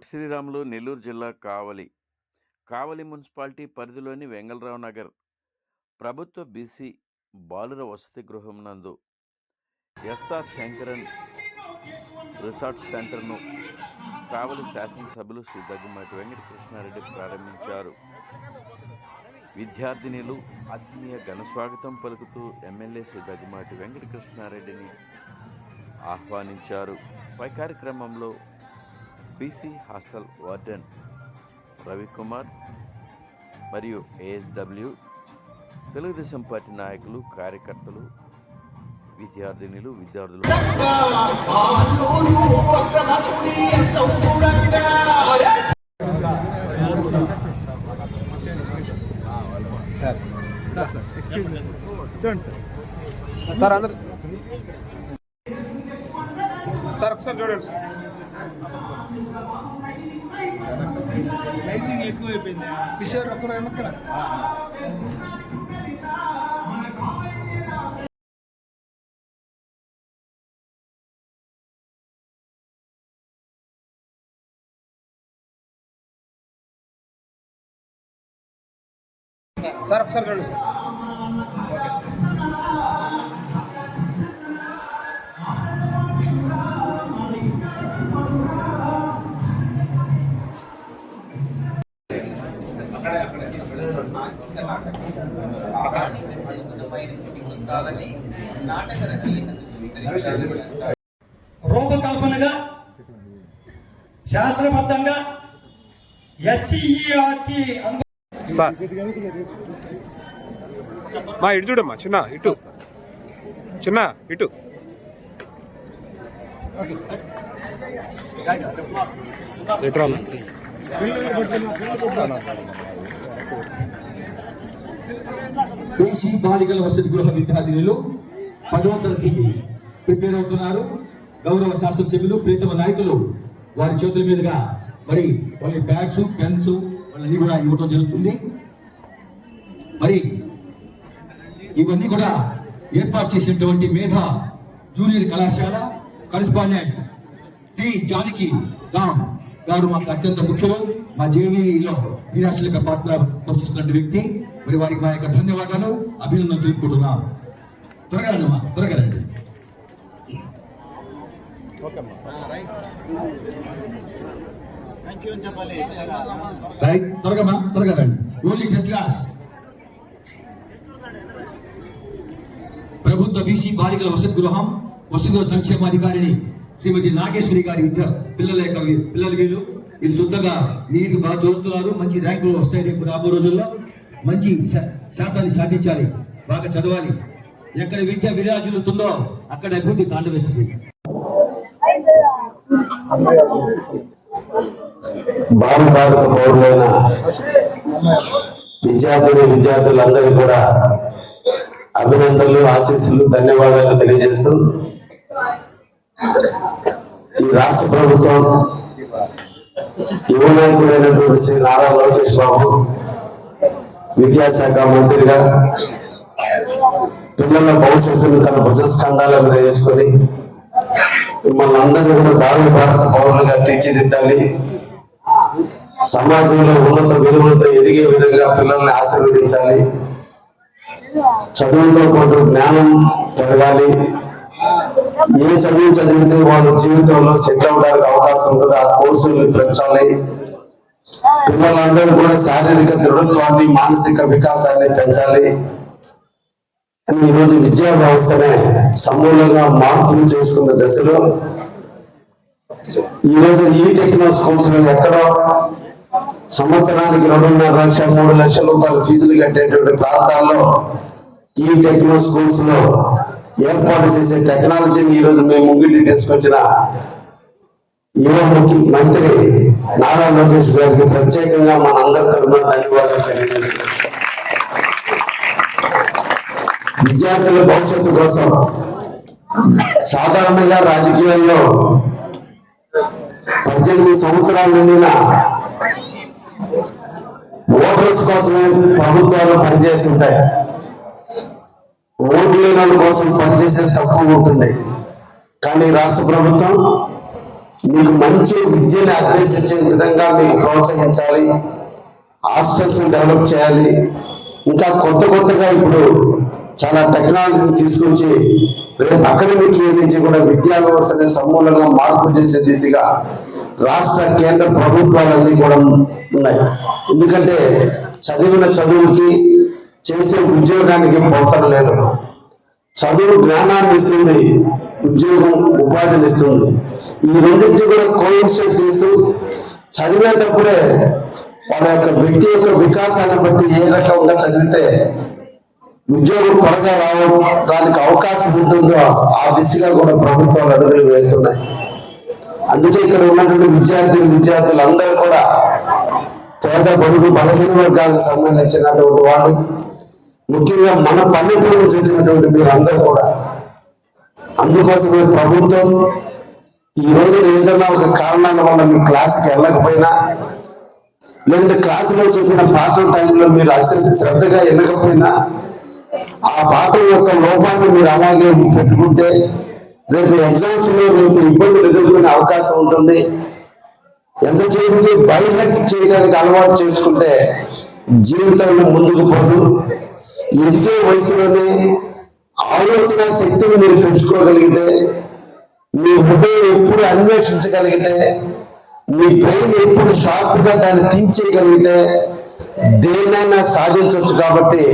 పొట్టి శ్రీరాములు నెల్లూరు జిల్లా కావలి కావలి మున్సిపాలిటీ పరిధిలోని వెంగళరావు నగర్. ప్రభుత్వ బీసీ బాలుర వసతి గృహం నందు ఎస్ఆర్ శంకరన్ రిసార్ట్ సెంటర్ను కావలి శాసనసభ్యులు శ్రీ దగ్గుమాటి వెంకటకృష్ణారెడ్డి ప్రారంభించారు. విద్యార్థినిలు ఆత్మీయ ఘనస్వాగతం పలుకుతూ ఎమ్మెల్యే శ్రీ దగ్గుమాటి వెంకటకృష్ణారెడ్డిని ఆహ్వానించారు. పై కార్యక్రమంలో బీసీ హాస్టల్ వార్డెన్ రవికుమార్ మరియు ఏఎస్డబ్ల్యూ తెలుగుదేశం పార్టీ నాయకులు కార్యకర్తలు విద్యార్థినులు విద్యార్థులు సార్ సార్ ఎక్స్క్యూజ్ మీ చూడండి సార్ సార్ అందరు సార్ ఒకసారి చూడండి సార్ లైటింగ్ ఎక్కువైపోయింది. కిషోర్ ఒక్కరు ఎక్కడ సార్ ఒకసారి రండి సార్. నాటక రచయితను స్వీకరించారు. రూపకల్పనగా శాస్త్రబద్ధంగా మా ఇటు చూడమ్మా చిన్న ఇటు. చిన్న ఇటు. బీసీ బాలికల వసతి గృహ విద్యార్థినులు పదవ తరగతికి ప్రిపేర్ అవుతున్నారు. గౌరవ శాసనసభ్యులు ప్రీతమ నాయకులు వారి చేతుల మీదుగా మరి వాళ్ళ బ్యాగ్స్ పెన్స్ వాళ్ళని కూడా ఇవ్వటం జరుగుతుంది. మరి ఇవన్నీ కూడా ఏర్పాటు చేసినటువంటి మేధ జూనియర్ కళాశాల కరస్పాండెంట్ టి జానకి రామ్. గారు మాకు అత్యంత ముఖ్యులు మా జేవీలో క్రియాశీలక పాత్ర పోషిస్తున్న వ్యక్తి. మరి వారికి మా యొక్క ధన్యవాదాలు. అభినందనలు తెలుపుకుంటున్నాం. త్వరగా రండి అమ్మా, త్వరగా రండి. రైట్ త్వరగా అమ్మా, త్వరగా రండి. ఓన్లీ టెన్త్ క్లాస్ ప్రభుత్వ బీసీ బాలికల వసతి గృహం వసతి గృహ సంక్షేమాధికారిని శ్రీమతి నాగేశ్వరి గారి విద్య పిల్లల యొక్క పిల్లలు పిల్లల వీళ్ళు ఇది శుద్ధంగా నీరు బాగా చదువుతున్నారు. మంచి ర్యాంకులు వస్తాయి రేపు రాబో రోజుల్లో. మంచి శాతాన్ని సాధించాలి. బాగా చదవాలి. ఎక్కడ విద్య విరాజులుతుందో అక్కడ అభివృద్ధి కాండ వేస్తుంది భారత పౌరులైన విద్యార్థులు విద్యార్థులందరూ కూడా అభినందనలు ఆశీస్సులు ధన్యవాదాలు తెలియజేస్తూ ఈ రాష్ట్ర ప్రభుత్వం యువనాయకుడైనటువంటి శ్రీ నారా లోకేష్ బాబు విద్యాశాఖ మంత్రిగా పిల్లల భవిష్యత్తును తన భుజస్కంధాల మీద వేసుకొని మిమ్మల్ని అందరినీ కూడా భారత భారత పౌరులుగా తీర్చిదిద్దాలి. సమాజంలో ఉన్నత విలువలతో ఎదిగే విధంగా పిల్లల్ని ఆశీర్వదించాలి. చదువుతో పాటు జ్ఞానం పెరగాలి. ఏ చదువు చదివితే వాళ్ళ జీవితంలో సెటిల్ అవడానికి అవకాశం ఉంటుంది. ఆ కోర్సుల్ని పెంచాలి. పిల్లలందరూ కూడా శారీరక దృఢత్వాన్ని మానసిక వికాసాన్ని పెంచాలి. అని ఈరోజు విద్యా వ్యవస్థనే సమూలంగా మార్పులు చేసుకున్న దశలో ఈరోజు ఈ టెక్నో స్కూల్స్ మీద ఎక్కడో సంవత్సరానికి రెండున్నర లక్ష మూడు లక్షల రూపాయల ఫీజులు కట్టేటువంటి ప్రాంతాల్లో ఈ టెక్నో స్కూల్స్లో ఏర్పాటు చేసే టెక్నాలజీని ఈరోజు రోజు మేము ముంగిటి తీసుకొచ్చిన యువ మంత్రి నారా లోకేష్ గారికి ప్రత్యేకంగా మన అందరి తరఫున ధన్యవాదాలు తెలియజేస్తున్నాం. విద్యార్థుల భవిష్యత్తు కోసం సాధారణంగా రాజకీయాల్లో పద్దెనిమిది సంవత్సరాల నిండిన ఓటర్స్ కోసమే ప్రభుత్వాలు పనిచేస్తుంటాయి. ఓటు లేని వాళ్ళ కోసం పనిచేసేది తక్కువ ఉంటుంది కానీ రాష్ట్ర ప్రభుత్వం మీకు మంచి విద్యను అభ్యసించే విధంగా మీకు ప్రోత్సహించాలి హాస్టల్స్ని డెవలప్ చేయాలి. ఇంకా కొత్త కొత్తగా ఇప్పుడు చాలా టెక్నాలజీని తీసుకొచ్చి రేపు అకాడమిక్ ఇయర్ నుంచి కూడా విద్యా వ్యవస్థని సమూలంగా మార్పు చేసే దిశగా రాష్ట్ర కేంద్ర ప్రభుత్వాలన్నీ కూడా ఉన్నాయి. ఎందుకంటే చదివిన చదువుకి చేసే ఉద్యోగానికి పొంతన లేదు. చదువు జ్ఞానాన్ని ఇస్తుంది ఉద్యోగం ఉపాధిని ఇస్తుంది. ఈ రెండింటిని కూడా కోయిన్సిడెన్స్ చేస్తూ చదివేటప్పుడే వాళ్ళ యొక్క వ్యక్తి యొక్క వికాసాన్ని బట్టి ఏ రకంగా చదివితే ఉద్యోగం త్వరగా రావడానికి అవకాశం ఉంటుందో ఆ దిశగా కూడా ప్రభుత్వాలు అడుగులు వేస్తున్నాయి. అందుకే ఇక్కడ ఉన్నటువంటి విద్యార్థులు విద్యార్థులు అందరూ కూడా పేద బడుగు బలహీన వర్గాలకు సంబంధించినటువంటి వాళ్ళు ముఖ్యంగా మన పల్లెటూరు చేసినటువంటి మీరు అందరూ కూడా అందుకోసమే ప్రభుత్వం ఈ రోజు ఏదైనా ఒక కారణాల వల్ల మీ క్లాస్కి వెళ్ళకపోయినా లేదంటే క్లాసులో చెప్పిన పాఠం టైంలో మీరు అసలు శ్రద్ధగా వెళ్ళకపోయినా ఆ పాఠం యొక్క లోపాన్ని మీరు అలాగే పెట్టుకుంటే రేపు ఎగ్జామ్స్లో రేపు ఇబ్బందులు ఎదుర్కొనే అవకాశం ఉంటుంది. ఎంత చేసి బయట చేయడానికి అలవాటు చేసుకుంటే జీవితంలో ముందుకు పోదు. ఎదిగే వయసులోనే ఆలోచన శక్తిని మీరు పెంచుకోగలిగితే మీ హృదయం ఎప్పుడు అన్వేషించగలిగితే మీ బ్రెయిన్ ఎప్పుడు షార్ప్గా దాన్ని థింక్ చేయగలిగితే దేన్నైనా సాధించవచ్చు కాబట్టి